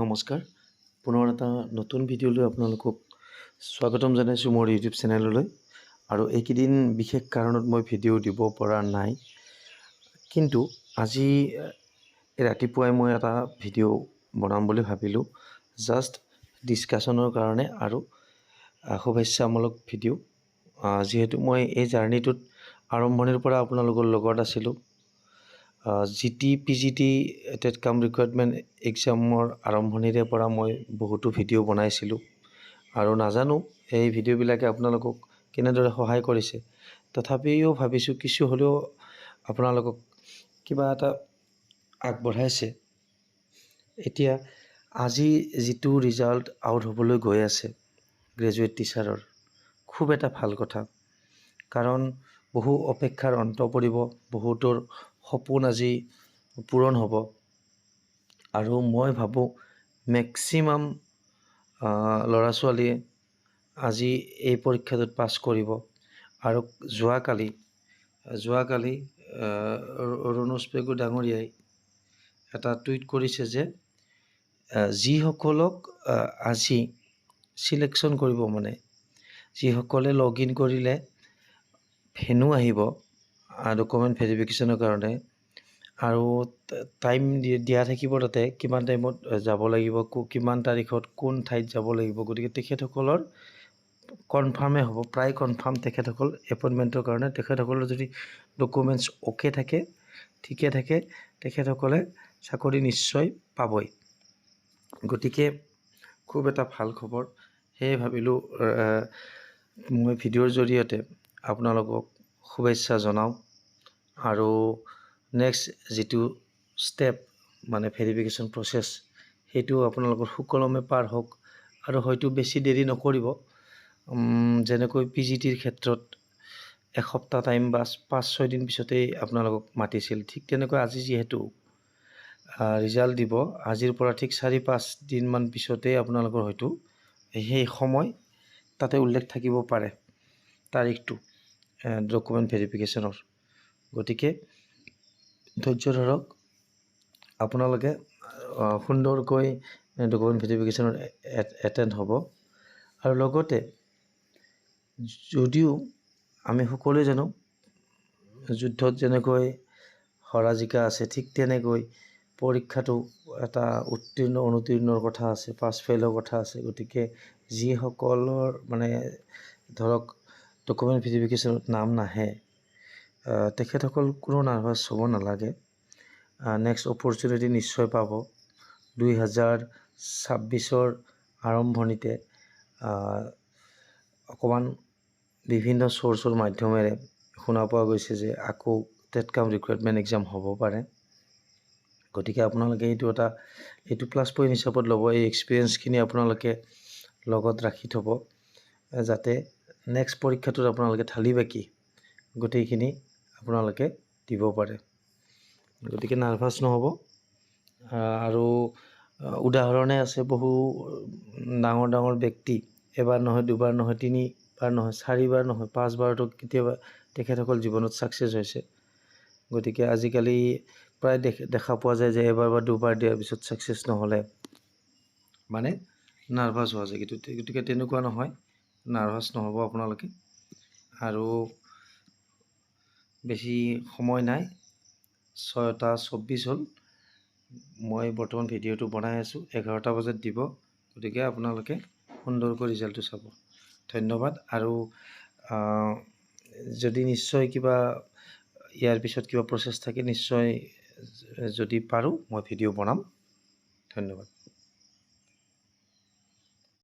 নমস্কাৰ। পুনৰ এটা নতুন ভিডিঅ'লৈ আপোনালোকক স্বাগতম জনাইছোঁ মোৰ ইউটিউব চেনেললৈ। আৰু এইকেইদিন বিশেষ কাৰণত মই ভিডিঅ' দিব পৰা নাই। কিন্তু আজি ৰাতিপুৱাই মই এটা ভিডিঅ' বনাম বুলি ভাবিলোঁ। জাষ্ট ডিছকাশ্যনৰ কাৰণে আৰু শুভেচ্ছামূলক ভিডিঅ' যিহেতু মই এই জাৰ্ণিটোত আৰম্ভণিৰ পৰা আপোনালোকৰ লগত আছিলোঁ। G T P G T TET কাম ৰিকুৱাৰমেণ্ট এক্সামৰ আৰম্ভণিৰে পৰা মই বহুতো ভিডিঅ' বনাইছিলোঁ। আৰু নাজানো এই ভিডিঅ'বিলাকে আপোনালোকক কেনেদৰে সহায় কৰিছে। তথাপিও ভাবিছোঁ কিছু হ'লেও আপোনালোকক কিবা এটা আগবঢ়াইছে। এতিয়া আজি যিটো ৰিজাল্ট আউট হ'বলৈ গৈ আছে গ্ৰেজুৱেট টিচাৰৰ খুব এটা ভালো কথা। কাৰণ বহু অপেক্ষাৰ অন্ত পৰিব, বহুতৰ সপোন আজি পূৰণ হ'ব। আৰু মই ভাবোঁ মেক্সিমাম ল'ৰা ছোৱালীয়ে আজি এই পৰীক্ষাটোত পাছ কৰিব। আৰু যোৱাকালি যোৱাকালি ৰুণোজ পেগু ডাঙৰীয়াই এটা টুইট কৰিছে যে যিসকলক আজি চিলেকশ্যন কৰিব মানে যিসকলে লগ ইন কৰিলে ভেনু আহিব ডকুমেণ্ট ভেৰিফিকেশ্যনৰ কাৰণে আৰু টাইম দিয়া থাকিব তাতে কিমান টাইমত যাব লাগিব কিমান তাৰিখত কোন ঠাইত যাব লাগিব গতিকে তেখেতসকলৰ কনফাৰ্মে হ'ব প্ৰায় কনফাৰ্ম তেখেতসকল এপইণ্টমেণ্টৰ কাৰণে তেখেতসকলৰ যদি ডকুমেণ্টছ অ'কে থাকে ঠিকে থাকে তেখেতসকলে চাকৰি নিশ্চয় পাবই। গতিকে খুব এটা ভাল খবৰ সেয়ে ভাবিলোঁ মই ভিডিঅ'ৰ জৰিয়তে আপোনালোকক শুভেচ্ছা জনাওঁ আৰু নেক্সট যিটো ষ্টেপ মানে ভেৰিফিকেশ্যন প্ৰচেছ, সেইটো আপোনালোকৰ সুকলমে পাৰ হওক আৰু হয়তো বেছি দেৰি নকৰিব। যেনেকৈ পি জি টিৰ ক্ষেত্ৰত এসপ্তাহ টাইম বা পাঁচ ছয়দিন পিছতেই আপোনালোকক মাতিছিল। ঠিক তেনেকৈ আজি যিহেতু ৰিজাল্ট দিব, আজিৰ পৰা ঠিক চাৰি, পাঁচ দিনমান পিছতেই আপোনালোকৰ হয়তো সেই সময় তাতে উল্লেখ থাকিব পাৰে, তাৰিখটো ডকুমেণ্ট ভেৰিফিকেশ্যনৰ গতিকে ধৈৰ্য ধৰক আপোনালোকে সুন্দৰকৈ ডকুমেণ্ট ভেৰিফিকেশ্যনত এটেণ্ড হ'ব। আৰু লগতে যদিও আমি সকলোৱে জানো যুদ্ধত যেনেকৈ হৰাজিকা আছে ঠিক তেনেকৈ পৰীক্ষাটো এটা উত্তীৰ্ণ অনুতীৰ্ণৰ কথা আছে পাছ ফেইলৰ কথা আছে গতিকে যিসকলৰ মানে ধৰক ডকুমেণ্ট ভেৰিফিকেশ্যনত নাম নাহে তেখেতসকল কোনো নাৰ্ভাছ হ'ব নালাগে। নেক্সট অপৰচুনিটি নিশ্চয় পাব। দুই হাজাৰ ছাব্বিছৰ আৰম্ভণিতে অকণমান বিভিন্ন চ'ৰ্চৰ মাধ্যমেৰে শুনা পোৱা গৈছে যে আকৌ টেট কাম ৰিকুৱাৰমেণ্ট এক্সাম হ'ব পাৰে। গতিকে আপোনালোকে এইটো এটা এইটো প্লাছ পইণ্ট হিচাপত ল'ব। এই এক্সপিৰিয়েঞ্চখিনি আপোনালোকে লগত ৰাখি থ'ব যাতে নেক্সট পৰীক্ষাটোত আপোনালোকে ঢালি বাকি গোটেইখিনি আপোনালোকে দিব পাৰে। গতিকে নাৰ্ভাছ নহ'ব। আৰু উদাহৰণে আছে বহু ডাঙৰ ডাঙৰ ব্যক্তি এবাৰ নহয় দুবাৰ নহয় তিনিবাৰ নহয় চাৰিবাৰ নহয় পাঁচবাৰতো কেতিয়াবা তেখেতসকল জীৱনত ছাকচেছ হৈছে। গতিকে আজিকালি প্ৰায় দেখ- দেখা পোৱা যায় যে এবাৰ বা দুবাৰ দিয়াৰ পিছত ছাকচেছ নহ'লে। মানে নাৰ্ভাছ হোৱা যায়। কিন্তু গতিকে তেনেকুৱা নহয়। নাৰ্ভাছ নহ'ব আপোনালোকে। আৰু বেছি সময় নাই। ছয়টা চৌব্বিছ হ'ল। মই বৰ্তমান ভিডিঅ'টো বনাই আছোঁ এঘাৰটা বজাত দিব। গতিকে আপোনালোকে সুন্দৰকৈ ৰিজাল্টটো চাব। ধন্যবাদ। আৰু যদি নিশ্চয় কিবা ইয়াৰ পিছত কিবা প্ৰচেছ থাকে নিশ্চয় যদি পাৰোঁ মই ভিডিঅ' বনাম। ধন্যবাদ।